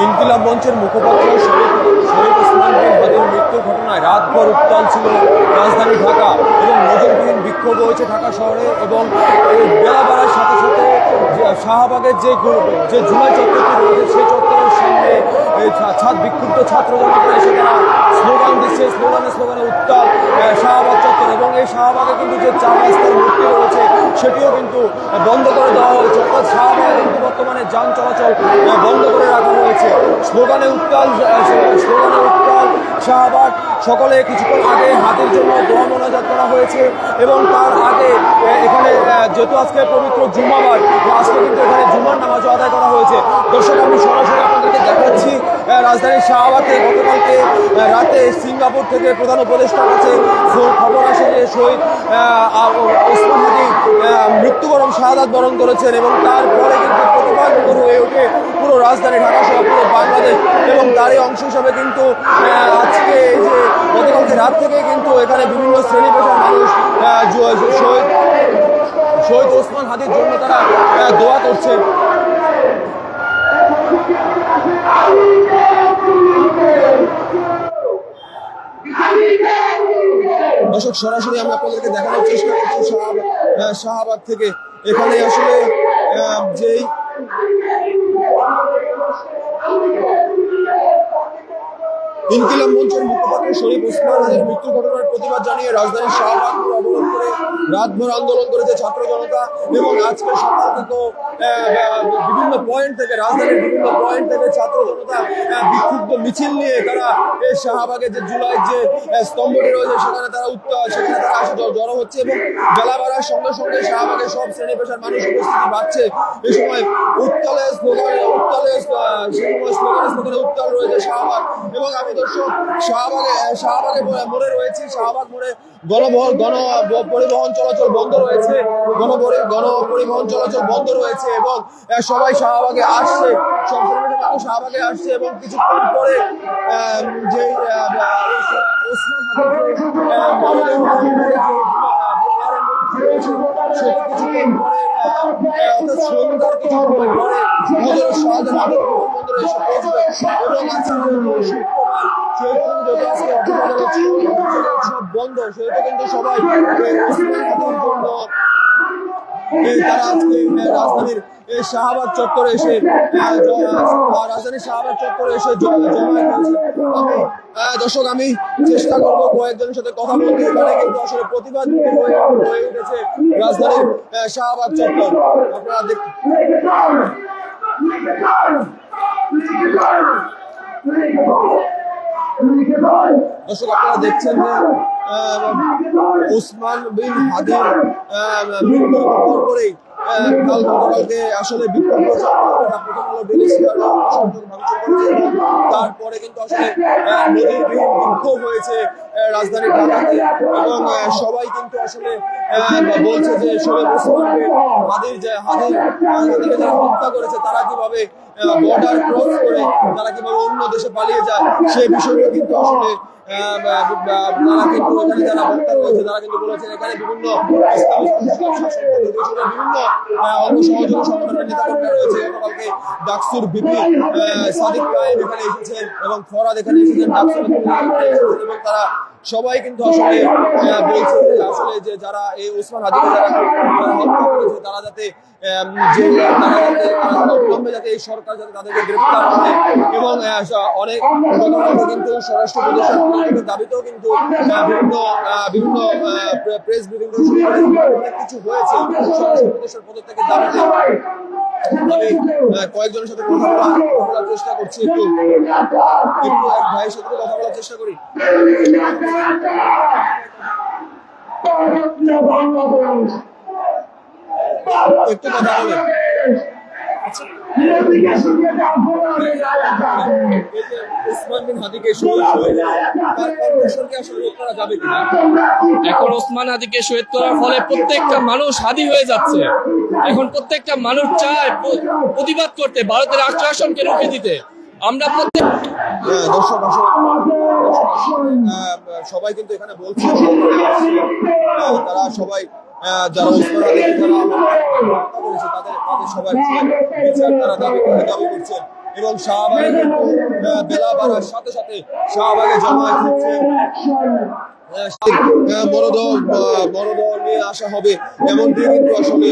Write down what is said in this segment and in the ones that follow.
ইনকিলাব মঞ্চের মুখপাত্র শরীফ ওসমান বিন হাদির মৃত্যুর ঘটনায় রাতভর উত্তাল ছিল রাজধানী ঢাকা এবং নজরবিহীন বিক্ষোভ হয়েছে ঢাকা শহরে এবং বেলা বাড়ার সাথে সাথে শাহবাগের যে যে জুলাই চত্বরটি রয়েছে, সেই চত্বরের সামনে এই ছা- ছাদ বিক্ষুব্ধ ছাত্র জনতা এসে তারা স্লোগান দিচ্ছে। স্লোগানে স্লোগানে উত্তাল আহ, শাহবাগ চত্বর এবং এই শাহবাগে কিন্তু যে চার রাস্তার মূর্তি রয়েছে, সেটিও কিন্তু বন্ধ করে দেওয়া হয়েছে। অর্থাৎ শাহবাগে কিন্তু বর্তমানে যান চলাচল বন্ধ করে রাখা হয়েছে। স্লোগানে উত্তাল স্লোগানে উত্তাল শাহবাগ। সকলে কিছুক্ষণ আগে হাতের জন্য দোয়া মোনাজাত করা হয়েছে এবং তার আগে এখানে যেহেতু আজকে পবিত্র জুমাবার আজকে কিন্তু এখানে জুমার নামাজও আদায় করা হয়েছে। দর্শক, আমি সরাসরি আপনাদেরকে দেখাচ্ছি রাজধানীর শাহবাগে গতকালকে আহ, রাতে সিঙ্গাপুর থেকে প্রধান উপদেষ্টার কাছে খবর আসে যে শহীদ ওসমান হাদি মৃত্যুবরণ শাহাদাত বরণ করেছেন এবং তারপরে কিন্তু প্রতিবাদ হয়ে ওঠে পুরো রাজধানী ঢাকা সহ পুরো বাংলাদেশ এবং তারই অংশ হিসাবে কিন্তু আজকে এই যে গতকালকে রাত থেকে কিন্তু এখানে বিভিন্ন শ্রেণি পেশার মানুষ শহীদ শহীদ ওসমান হাদির জন্য তারা দোয়া করছে। দর্শক সরাসরি আমি আপনাদেরকে দেখানোর চেষ্টা করছি শাহবাগ থেকে। এখানে আসলে যেই ইনকিলাব মঞ্চের মুখপাত্র শরীফ ওসমান হাজির মৃত্যু ঘটনার প্রতিবাদ জানিয়ে রাজধানীর শাহবাগ মোড় অবরোধ করে রাতভর আন্দোলন করেছে ছাত্র জনতা এবং আজকে সকাল থেকে বিভিন্ন পয়েন্ট থেকে, রাজধানীর বিভিন্ন পয়েন্ট থেকে ছাত্র জনতা বিক্ষুব্ধ মিছিল নিয়ে তারা এই শাহবাগের যে জুলাই যে স্তম্ভটি রয়েছে সেখানে তারা সেখানে তারা আসে জড়ো হচ্ছে এবং বেলা বাড়ার সঙ্গে সঙ্গে শাহবাগের সব শ্রেণি পেশার মানুষ উপস্থিতি বাড়ছে এই সময় উত্তালে স্লোগানে উত্তালে সেই সময় স্লোগানে স্লোগানে উত্তাল রয়েছে শাহবাগ এবং আমি দর্শক শাহবাগে আহ, শাহবাগে মোড়ে- গণবহন গণ পরিবহন চলাচল বন্ধ রয়েছে গণ গণ পরিবহন চলাচল বন্ধ রয়েছে এবং সবাই শাহবাগে আসছে শাহবাগে আসছে এবং কিছুক্ষণ পরে যে ওসমান পরে পরে যেহেতু আজকে অর্থনৈতিক সব বন্ধ। সেহেতু কিন্তু সবাই জন্য তারা আজকে রাজধানীর এই শাহবাগ চত্বরে এসে রাজধানীর শাহবাগ চত্বরে এসে দর্শক আমি চেষ্টা করব কয়েকজনের সাথে কথা বলতে। এখানে কিন্তু আসলে প্রতিবাদ হয়ে উঠেছে রাজধানীর শাহবাগ চত্বর। আপনারা দেখ দর্শক আপনারা দেখছেন যে আহ, ওসমান বিন হাদির আহ, মৃত্যুর পর পরেই আহ, কাল আসলে তারপরে কিন্তু আসলে বিক্ষোভ হয়েছে রাজধানী ঢাকাতে। এবং সবাই কিন্তু আসলে বলছে যে ওসমান বিন হাদির যে হাদির হাদিকে যারা হত্যা করেছে তারা কীভাবে বর্ডার ক্রস করে তারা কীভাবে অন্য দেশে পালিয়ে যায় সেই বিষয়গুলো কিন্তু আসলে তারা কিন্তু এখানে যারা বক্তা তারা কিন্তু বলেছেন এখানে বিভিন্ন বিভিন্ন আহ, সংগঠনের সাদিক কায়েম এখানে এসেছেন এবং ফরাদ এখানে এসেছেন ডাকসুর এবং তারা সবাই কিন্তু আসলে বলছে যে আসলে যে যারা এই ওসমান হাদিকে যারা হত্যা করেছে তারা যাতে যে তারা যাতে তারা অবিলম্বে যাতে এই সরকার যাতে তাদেরকে গ্রেপ্তার করে এবং অনেক কিন্তু স্বরাষ্ট্র প্রদেশের দাবিতেও কিন্তু বিভিন্ন বিভিন্ন প্রেস ব্রিফিং অনেক কিছু হয়েছে। স্বরাষ্ট্র প্রদেশের পদত্যাগের দাবিতে। আমি কয়েকজনের সাথে কথা বলার চেষ্টা করছি একটু। একটু এক ভাইয়ের সাথে কথা বলার চেষ্টা করি। একটু কথা বলেন। এখন ওসমান হাদিকে শহীদ করার ফলে প্রত্যেকটা মানুষ হাদি হয়ে যাচ্ছে। এখন প্রত্যেকটা মানুষ চায় প্রতিবাদ করতে ভারতের আগ্রাসনকে রুখে দিতে। আমরা প্রত্যেক হ্যাঁ, সবাই কিন্তু এখানে বলছে তারা সবাই যারা ওসমান আলীকে যারা করেছে তাদের তাদের এবং শাহবাগে কিন্তু বেলা বাড়ার সাথে সাথে শাহবাগে জমায়েত হচ্ছে। আহ, মরদেহ নিয়ে আসা হবে এমনটি কিন্তু আসলে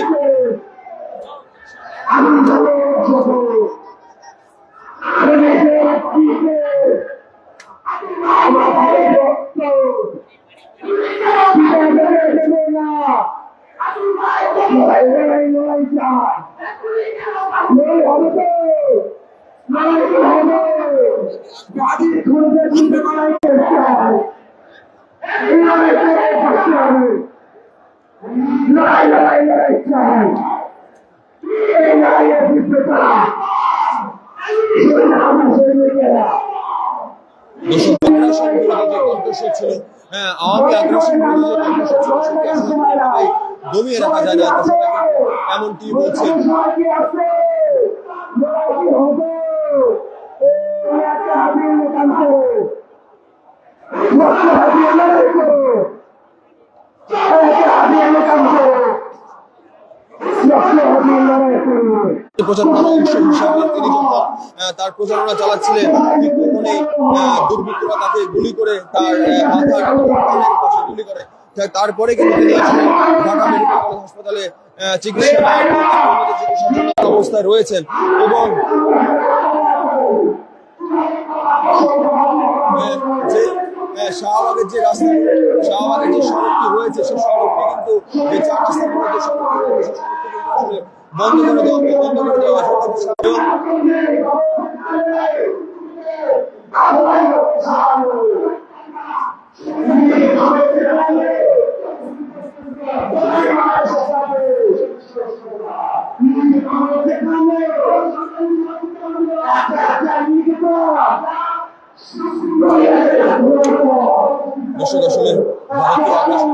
লড়াই লড়াই লড়াই চাই এই লড়াইয়ের বিপ্লবীরা আমার সৈনিকেরা দর্শক বিরোধী যে কণ্ঠস্বর ছিল হ্যাঁ আওয়ামী আগ্রাসন বিরোধী যে কণ্ঠস্বর ছিল সেটি আসলে তার প্রচারণা চালাচ্ছিলেন দুর্বৃত্তরা তাকে গুলি করে তার গুলি করে। তারপরে কিন্তু তিনি ঢাকা মেডিকেল কলেজ হাসপাতালে চিকিৎসা অবস্থায় রয়েছেন এবং শাহবাগের যে রাস্তা, শাহবাগের যে সড়কটি রয়েছে সেই সড়কটি কিন্তু বন্ধ করে হবে বন্ধ করে দেওয়া আছে এবং দর্শক আসলে ভারতীয় আগ্রাসন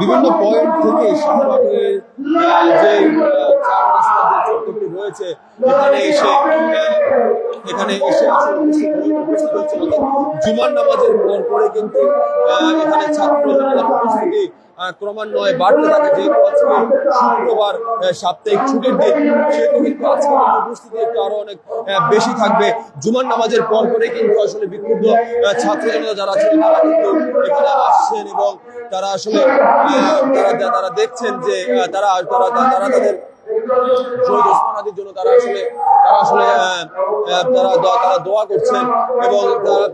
বিভিন্ন পয়েন্ট থেকে শাহবাগের যে চত্বরটি রয়েছে, এখানে এসে এখানে এসে উপস্থিত জুমার নামাজের পর কিন্তু এখানে ছাত্র ক্রমান্বয়ে বাড়তে থাকে। যেহেতু আজকে শুক্রবার সাপ্তাহিক ছুটির দিন, সেহেতু কিন্তু আজকে উপস্থিতি একটু আরও অনেক বেশি থাকবে। জুমার নামাজের পর পরে কিন্তু আসলে বিক্ষুব্ধ ছাত্র জনতা যারা আছেন তারা কিন্তু এখানে আসছেন এবং তারা আসলে তারা তারা দেখছেন যে তারা তারা তারা তাদের শহীদ জন্য তারা আসলে তারা আসলে তারা তারা দোয়া করছেন এবং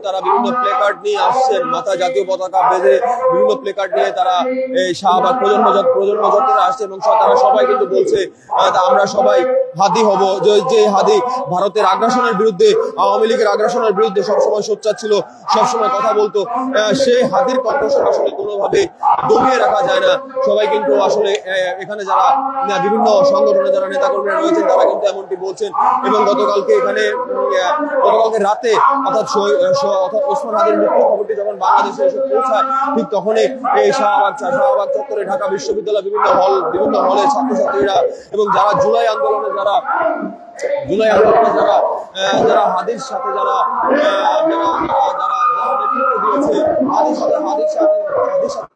তারা বিভিন্ন প্লে নিয়ে আসছেন। মাথায় জাতীয় পতাকা বেঁধে বিভিন্ন প্লে নিয়ে তারা এই শাহবাগ প্রজন্ম প্রজন্ম এবং তারা সবাই কিন্তু বলছে আমরা সবাই হাদি হব। যে হাদি ভারতের আগ্রাসনের বিরুদ্ধে, আওয়ামী লীগের আগ্রাসনের বিরুদ্ধে সবসময় সোচ্চার ছিল, সবসময় কথা বলতো। সেই হাদির কণ্ঠস্বর আসলে কোনোভাবে দমিয়ে রাখা যায় না। সবাই কিন্তু আসলে এখানে যারা বিভিন্ন সংগঠনে যারা নেতাকর্মীরা রয়েছেন, তারা কিন্তু এমনটি বলছেন। এবং গতকালকে এখানে গতকালকে রাতে, অর্থাৎ অর্থাৎ ওসমান হাদির মৃত্যু খবরটি যখন বাংলাদেশে এসে পৌঁছায়, ঠিক তখনই এই শাহবাগ শাহবাগ চত্বরে ঢাকা বিশ্ববিদ্যালয় বিভিন্ন হল, বিভিন্ন হলে ছাত্রছাত্রীরা এবং যারা জুলাই আন্দোলনে যারা, জুলাই আন্দোলনে যারা যারা হাদির সাথে যারা যারা নেতৃত্ব দিয়েছে, হাদির সাথে হাদির সাথে হাদির সাথে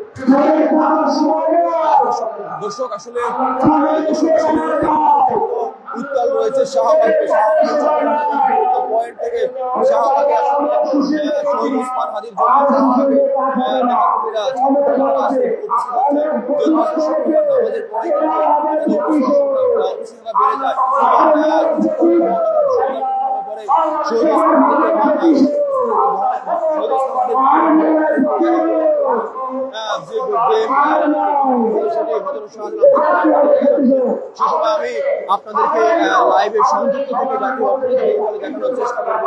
দর্শক আসলে উত্তাল রয়েছে শাহবাগে। থেকে শাহবাগে শহীদ উসমান শাহবাগে শাহজালাল আমি আপনাদেরকে লাইভে সংযুক্ত থেকে জাতীয় দেখানোর চেষ্টা করব